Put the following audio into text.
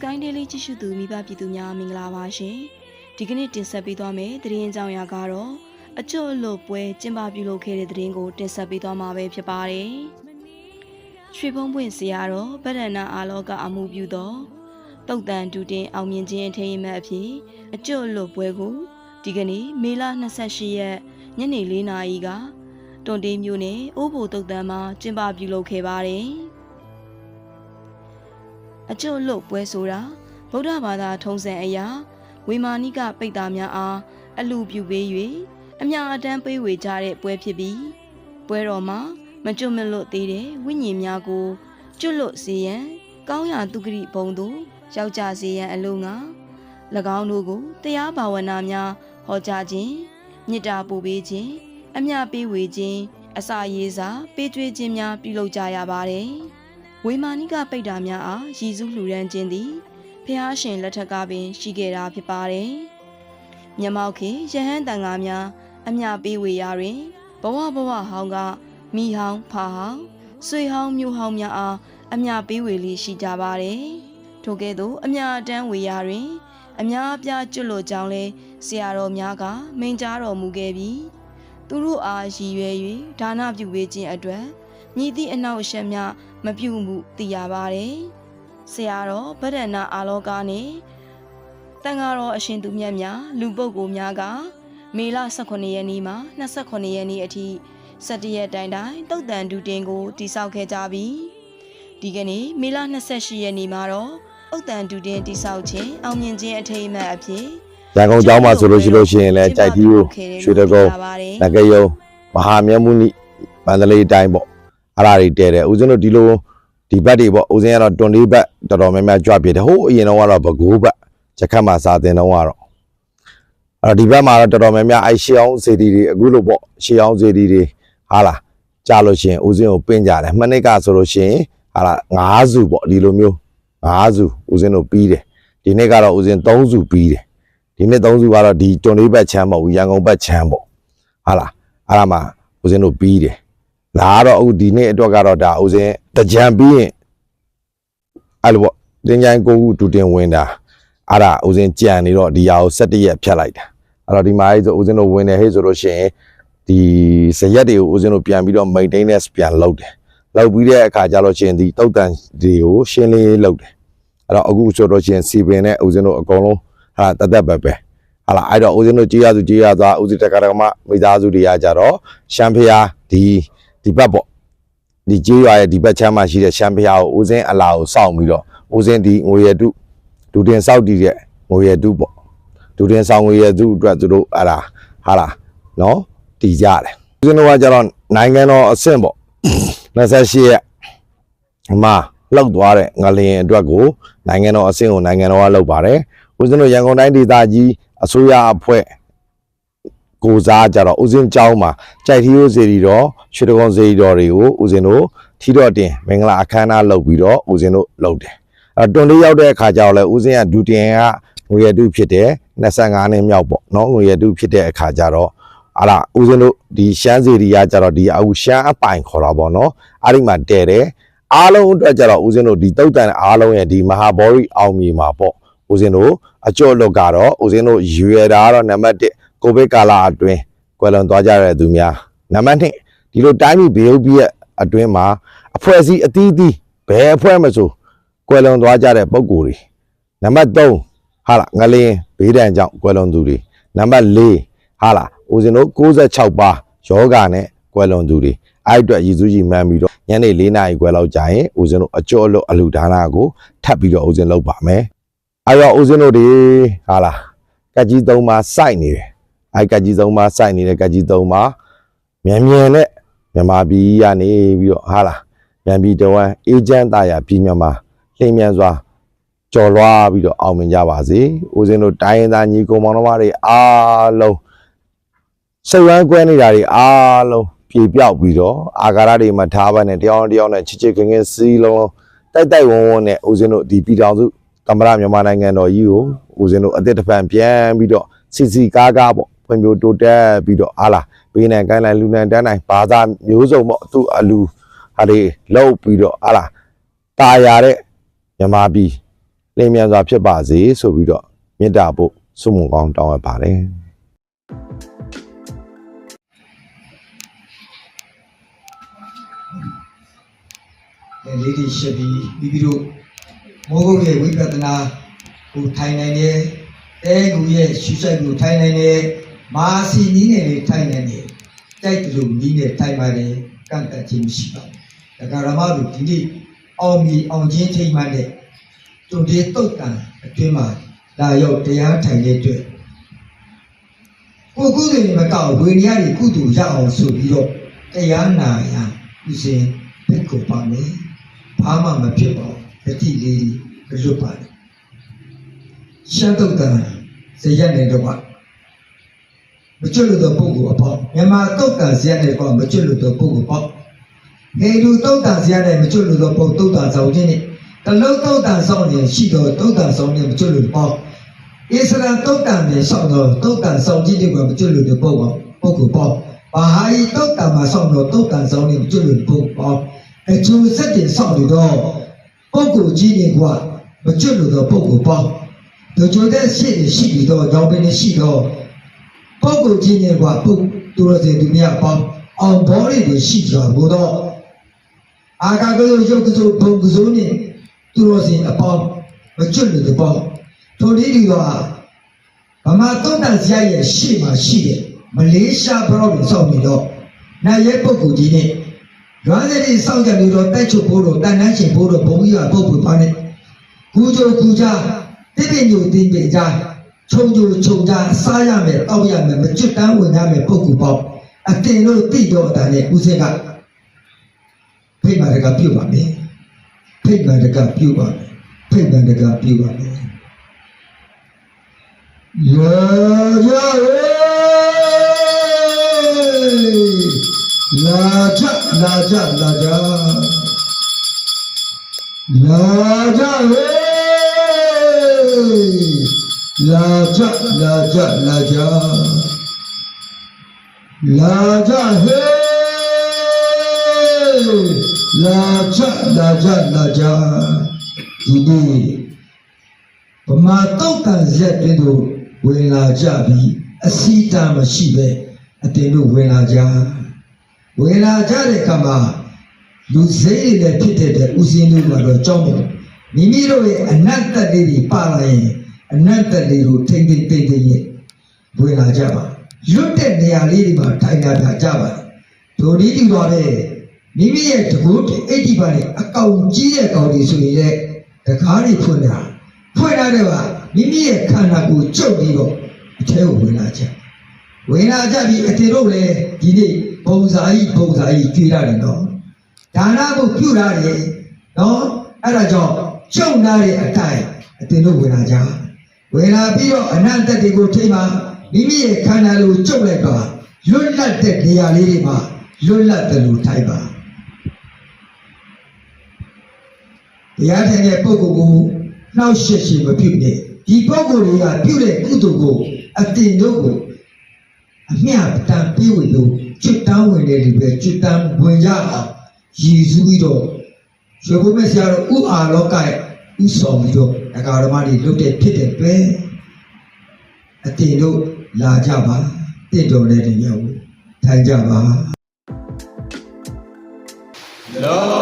Sky Daily ကြည့်ရှုသူမိဘပြည်သူများမင်္ဂလာပါရှင်ဒီကနေ့တင်ဆက်ပေးသွားမယ့်သတင်းကြောင်းရာကတော့အကျွတ်အလွတ်ပွဲကျင်းပပြုလုပ်ခဲ့တဲ့သတင်းကိုတင်ဆက်ပေးသွားမှာပဲဖြစ်ပါတယ်ရွှေဖုံးပွင့်စရာတော့ဗဒနာအာလောကအမှုပြုသောတုတ်တန်တူတင်အောင်မြင်ခြင်းအထိမ်းအမှတ်အဖြစ်အကျွတ်အလွတ်ပွဲကိုဒီကနေ့မေလ28ရက်ညနေ4နာရီကတွန်တေးမြို့နယ်အိုးဘိုတုတ်တန်မှာကျင်းပပြုလုပ်ခဲ့ပါတယ် အကျုပ်လို့ပွဲဆိုတာဗုဒ္ဓဘာသာထုံးစံအရာဝေမာနိကပိတ်တာများအားအလူပြုပေး၍အမြအတမ်းပေးဝေကြတဲ့ပွဲဖြစ်ပြီးပွဲတော်မှာမကျွတ်မလွတ်သေးတဲ့ဝိညာဉ်များကိုကျွတ်လွတ်စေရန်ကောင်းရာသူဂရိဘုံသို့ယောက်ျားစေရန်အလို့ငါ၎င်းတို့ကိုတရားဘာဝနာများဟောကြားခြင်းမေတ္တာပို့ပေးခြင်းအမြပေးဝေခြင်းအစာရေးစာပေးကျွေးခြင်းများပြုလုပ်ကြရပါတယ်။ ဝေမာနိကပိတ်တာများအားရည်စူးလှူဒန်းခြင်းသည်ဖျားရှင်လက်ထက်ကပင်ရှိခဲ့တာဖြစ်ပါတယ်။မြမောက်ခေရဟန်းတန်ဃာများအမြပေးဝေရာတွင်ဘဝဘဝဟောင်းကမိဟောင်းဖာဟောင်းဆွေဟောင်းမျိုးဟောင်းများအားအမြပေးဝေလေးရှိကြပါတယ်။ထို့ကဲ့သို့အမြအတန်းဝေရာတွင်အများအပြားကျွတ်လို့ကြောင်းလဲဆရာတော်များကမိန်ကြားတော်မူခဲ့ပြီးသူတို့အားရည်ရွယ်၍ဒါနပြုပေးခြင်းအတွက် မြည်သည့်အနောက်အရှက်များမပြုမှုသိရပါတယ်။ဆရာတော်ဗဒ္ဒနာအာလောကနဲ့တန်ဃာတော်အရှင်သူမြတ်များလူပုဂ္ဂိုလ်များကမေလ18ရက်နေ့မှ28ရက်နေ့အထိ17ရက်တိုင်တိုင်တုတ်တန်ဒူတင်ကိုတိစောက်ခဲ့ကြပြီးဒီကနေ့မေလ28ရက်နေ့မှာတော့တုတ်တန်ဒူတင်တိစောက်ခြင်းအောင်မြင်ခြင်းအထိမ်းအမှတ်အဖြစ်ရန်ကုန်ကျောင်းမှာဆိုလို့ရှိလို့ရှိရင်လည်းကြိုက်တီးကိုရွှေတကုန်းငကယုံမဟာမြတ်မုနိမန္တလေးတိုင်းပေါ့ အဲ့ဒါတွေတဲတယ်ဦးဇင်းတို့ဒီလိုဒီဘက်တွေပေါ့ဦးဇင်းကတော့တွန်လေးဘက်တော်တော်များများကြွပြတယ်ဟိုးအရင်တော့ကတော့ဘကိုးဘက်ချက်ခတ်မှာစာတင်တော့ကတော့အဲ့တော့ဒီဘက်မှာတော့တော်တော်များများအဲ့ရှေးအောင်စေတီတွေအခုလိုပေါ့ရှေးအောင်စေတီတွေဟာလားကြားလို့ရှိရင်ဦးဇင်းကိုပင့်ကြတယ်မနှစ်ကဆိုလို့ရှိရင်ဟာလား၅စုပေါ့ဒီလိုမျိုး၅စုဦးဇင်းတို့ပြီးတယ်ဒီနေ့ကတော့ဦးဇင်း၃စုပြီးတယ်ဒီနှစ်သုံးစုကတော့ဒီတွန်လေးဘက်ချမ်းပေါ့ရန်ကုန်ဘက်ချမ်းပေါ့ဟာလားအဲ့ဒါမှဦးဇင်းတို့ပြီးတယ် လာကတော့အခုဒီနေ့အတွက်ကတော့ဒါဦးဇင်းတကြံပြီးရင်အဲ့လိုပေါ့တင်ကြိုင်ကိုခုဒူတင်ဝင်တာအဲ့ဒါဦးဇင်းကြံနေတော့ဒီဟာကို17ရက်ဖြတ်လိုက်တာအဲ့တော့ဒီမှာအဲ့ဆိုဦးဇင်းတို့ဝင်တယ်ဟဲ့ဆိုလို့ရှိရင်ဒီဇရက်တွေကိုဦးဇင်းတို့ပြန်ပြီးတော့ maintenance ပြန်လုပ်တယ်လုပ်ပြီးတဲ့အခါကျတော့ရှင်ဒီတုတ်တန်တွေကိုရှင်းလင်းရေးလုပ်တယ်အဲ့တော့အခုဆိုတော့ရှင်စီပင်နဲ့ဦးဇင်းတို့အကုန်လုံးဟာတသက်ပဲပဲဟာလာအဲ့တော့ဦးဇင်းတို့ကြေးရသူကြေးရသွားဦးစီတက္ကရာမမိသားစုတွေကကြတော့ရှမ်းဖျားဒီ ဒီဘက်ပေါ့ဒီကြေးရရဲ့ဒီဘက်ချမ်းမှာရှိတဲ့ရှမ်းဖျားကိုဦးဇင်းအလာကိုစောင့်ပြီးတော့ဦးဇင်းဒီငွေရတုဒူတင်စောက်တည်တဲ့ငွေရတုပေါ့ဒူတင်ဆောင်ငွေရတုအတွက်သူတို့အဲ့ဒါဟာလာနော်တည်ကြတယ်ဦးဇင်းတို့ကကြတော့နိုင်ငံတော်အဆင့်ပေါ့28ရက်မှာလောက်သွားတဲ့ငလျင်အတွက်ကိုနိုင်ငံတော်အဆင့်ကိုနိုင်ငံတော်ကလောက်ပါတယ်ဦးဇင်းတို့ရန်ကုန်တိုင်းဒေသကြီးအစိုးရအဖွဲ့ ကိုစားကြတော့ဦးဇင်းကျောင်းမှာကြိုက်ထီရိုးစေတီတော်ရွှေတကုံစေတီတော်တွေကိုဦးဇင်းတို့ထီတော်တင်မင်္ဂလာအခမ်းအနားလုပ်ပြီးတော့ဦးဇင်းတို့လုပ်တယ်အဲတွန်လေးရောက်တဲ့အခါကျတော့လဲဦးဇင်းကဒူတင်ကငွေရတုဖြစ်တယ်25နှစ်မြောက်ပေါ့နော်ငွေရတုဖြစ်တဲ့အခါကျတော့အဲ့ဒါဦးဇင်းတို့ဒီရှမ်းစေတီကကြတော့ဒီအခုရှမ်းအပိုင်ခေါ်တာပေါ့နော်အဲ့ဒီမှာတဲတယ်အားလုံးအတွက်ကြတော့ဦးဇင်းတို့ဒီတုတ်တန်အားလုံးရဲ့ဒီမဟာဘောရီအောင်မြေမှာပေါ့ဦးဇင်းတို့အကျော့လွတ်ကတော့ဦးဇင်းတို့ရွယ်တာကတော့နံပါတ်1 ကိုဗစ်ကာလအတွင်းကွယ်လွန်သွားကြတဲ့သူများနံပါတ်2ဒီလိုတိုင်းပြည်ဘေးဥပ္ပိရဲ့အတွင်းမှာအဖွဲ့အစည်းအသီးသီးဘယ်အဖွဲ့မဆိုကွယ်လွန်သွားကြတဲ့ပုံကိုယ်တွေနံပါတ်3ဟာလားငလင်းဘေးဒဏ်ကြောင့်ကွယ်လွန်သူတွေနံပါတ်4ဟာလားဦးဇင်းတို့66ပါးယောဂနဲ့ကွယ်လွန်သူတွေအဲ့အတွက်ရည်စူးကြီးမှန်းပြီးတော့ညနေ4နာရီခွဲလောက်ကြာရင်ဦးဇင်းတို့အကျော့လွတ်အလူဒါနာကိုထပ်ပြီးတော့ဦးဇင်းလုပ်ပါမယ်အဲ့တော့ဦးဇင်းတို့တွေဟာလားကက်ကြီးသုံးပါစိုက်နေတယ် အဲ့ကက်ကြီးသုံးပါစိုက်နေတဲ့ကက်ကြီးသုံးပါမြန်မြန်နဲ့မြန်မာပြည်ကနေပြီးတော့ဟာလားမြန်ပြည်တဝမ်းအေဂျင့်တာယာပြည်မြန်မာလျင်မြန်စွာကြော်လွားပြီးတော့အောင်မြင်ကြပါစေဦးဇင်းတို့တိုင်းရင်းသားညီကောင်မောင်နှမတွေအားလုံးစိတ်ဝမ်းကွဲနေတာတွေအားလုံးပြေပြောက်ပြီးတော့အာဃာရတွေမှာထားပါနဲ့တယောက်နဲ့တယောက်နဲ့ချစ်ချစ်ခင်ခင်စီးလုံးလုံးတိုက်တိုက်ဝန်းဝန်းနဲ့ဦးဇင်းတို့ဒီပြည်တော်စုသမ္မတမြန်မာနိုင်ငံတော်ကြီးကိုဦးဇင်းတို့အသစ်တစ်ဖန်ပြန်ပြီးတော့စီစီကားကားပေါ့ ဖွံ့ဖြိုးတိုးတက်ပြီးတော့အားလားဘေးနဲ့ကိုင်းလိုက်လူနဲ့တန်းနိုင်ဘာသာမျိုးစုံပေါ့သူ့အလူဟာတွေလောက်ပြီးတော့အားလားตาရတဲ့မြန်မာပြည်လင်းမြန်စွာဖြစ်ပါစေဆိုပြီးတော့မေတ္တာပို့ဆုမွန်ကောင်းတောင်းအပ်ပါတယ်လေးတွေရှက်ပြီးပြီးပြီးတော့မိုးကုတ်ရဲ့ဝိပဿနာကိုထိုင်နိုင်တယ်တဲကူရဲ့ရှုဆိုင်ကိုထိုင်နိုင်တယ် မာစီနီးနဲ့လေထိုင်နိုင်တယ်တိုက်တူနီးနဲ့ထိုင်ပါတယ်ကန့်တက်ခြင်းမရှိပါဘူးဒါကရမတို့ဒီနေ့အောင်မီအောင်ချင်းထိမှန်တဲ့တုန်တေတုတ်တန်အတွင်းမှာလာရောက်တရားထိုင်တဲ့အတွက်ကိုကုသိုလ်တွေမကောက်ဝေရည်ကုသိုလ်ရအောင်ဆိုပြီးတော့တရားနာရဥစဉ်ဖိတ်ကိုပါမယ်ဘာမှမဖြစ်ပါဘူးတတိလေးမလွတ်ပါနဲ့ရှမ်းတုတ်တန်ဇယက်နေတော့ပါ မကျွတ်လို့တော့ပုဂ္ဂိုလ်အပေါ့မြန်မာတုတ်တန်ဇယက်နေတော့မကျွတ်လို့တော့ပုဂ္ဂိုလ်ပေါ့ဟေလူတုတ်တန်ဇယက်နေမကျွတ်လို့တော့ပုဂ္ဂိုလ်တုတ်တန်ဆောင်ခြင်းနဲ့တလုံးတုတ်တန်ဆောင်နေရှိတော့တုတ်တန်ဆောင်နေမကျွတ်လို့ပေါ့ဣစလမ်တုတ်တန်နေဆောင်တော့တုတ်တန်ဆောင်ခြင်းတွေကမကျွတ်လို့တော့ပုဂ္ဂိုလ်ပုဂ္ဂိုလ်ပေါ့ဘာဟာဤတုတ်တန်မှာဆောင်တော့တုတ်တန်ဆောင်နေမကျွတ်လို့ပုဂ္ဂိုလ်ပေါ့အကျိုးဆက်တင်ဆောင်နေတော့ပုဂ္ဂိုလ်ကြီးတွေကမကျွတ်လို့တော့ပုဂ္ဂိုလ်ပေါ့ဒကြိုတဲ့ရှိနေရှိပြီးတော့ကြောင်းပင်ရှိတော့ ပုဂ္ဂိုလ်ကြီးတွေကပုဂ္သူရစေသူများပေါ့အောင်ဘောရီတွေရှိကြဘုတော့အာကာကလို့ရုပ်ကစိုးဘုံကစိုးနဲ့သူရစေအပေါင်းမကျွတ်လို့တော့ပေါ့ထိုနည်းဒီတော့ဗမာတုံးတန်ဆရာရဲ့ရှေ့မှာရှိတယ်မလေးရှားဘရော့ကိုစောင့်နေတော့နိုင်ရဲ့ပုဂ္ဂိုလ်ကြီးနဲ့ရွာတဲ့ဒီစောင့်ကြလို့တော့တိုက်ချုပ်ဖို့တော့တန်တန်းရှင်ဖို့တော့ဘုံကြီးကပုတ်ပုတ်ပါနဲ့ကူကြိုကူကြတိပိညိုတင်ပိကြ ခြုံကြိုခြုံကြစားရမယ်တောက်ရမယ်မကျွတ်တန်းဝင်ရမယ်ပုတ်ကူပေါ့အတင်လို့တိတော့တာနဲ့ဦးစင်းကဖိတ်မာတကပြုတ်ပါမယ်ဖိတ်မာတကပြုတ်ပါမယ်ဖိတ်မာတကပြုတ်ပါမယ်ရာရာဟေးလာကြလာကြလာကြလာကြဟေး လာကြလာကြလာကြလာကြဟေးလာကြလာကြလာကြဒီနေ့ဗမာတောက်တန်ရက်တွေတို့ဝင်လာကြပြီးအစီတမ်းမရှိပဲအတင်တို့ဝင်လာကြဝေလာကြတဲ့ကမှာလူစိတ်တွေလည်းဖြစ်တဲ့တဲ့ဥစဉ်တို့ကတော့ကြောင်းတယ်မိမိတို့ရဲ့အနတ္တလေးတွေပါလာရင် အနတ္တလေးကိုထိမ့်ထိမ့်တိမ့်တိမ့်ရဲ့ဝေလာကြပါလွတ်တဲ့နေရာလေးတွေမှာထိုင်တာကြပါဒိုဒီဒီတော့လေမိမိရဲ့တကူအိတ်ဒီပါလေအကောင်ကြီးတဲ့ကောင်တွေဆိုရင်လေတကားတွေဖွင့်တာဖွင့်ရတဲ့ပါမိမိရဲ့ခန္ဓာကိုယ်ကျုပ်ပြီးတော့အထဲကိုဝင်လာကြဝင်လာကြပြီအတေတို့လည်းဒီနေ့ပုံစာကြီးပုံစာကြီးကြွေးရတယ်နော်ဒါနကိုပြုရတယ်နော်အဲ့ဒါကြောင့်ကျုံနာတဲ့အတိုင်းအတေတို့ဝင်လာကြ ဝင်လာပြီးတော့အနန္တတွေကိုထိမှမိမိရဲ့ခန္ဓာကိုကျုပ်လိုက်ပါလွတ်လပ်တဲ့နေရာလေးတွေမှာလွတ်လပ်တယ်လို့ထိုင်ပါတရားထိုင်တဲ့ပုဂ္ဂိုလ်ကိုနှောက်ရှက်ရှက်မပြုနဲ့ဒီပုဂ္ဂိုလ်တွေကပြုတဲ့ကုသိုလ်ကိုအတင်တို့ကိုအမျှတန်ပြေးဝင်လို့ကျွတ်တန်းဝင်တဲ့လူပဲကျွတ်တန်းဝင်ကြအောင်ရည်စူးပြီးတော့ရွှေဘုမဲဆရာတော်ဥအာလောကရဲ့ဥဆောင်ပြီးတော့ အကာရမတွေလုတ်တဲ့ဖြစ်တဲ့ပဲအတင်တို့လာကြပါတင့်တော်တဲ့တရားကိုထိုင်ကြပါလော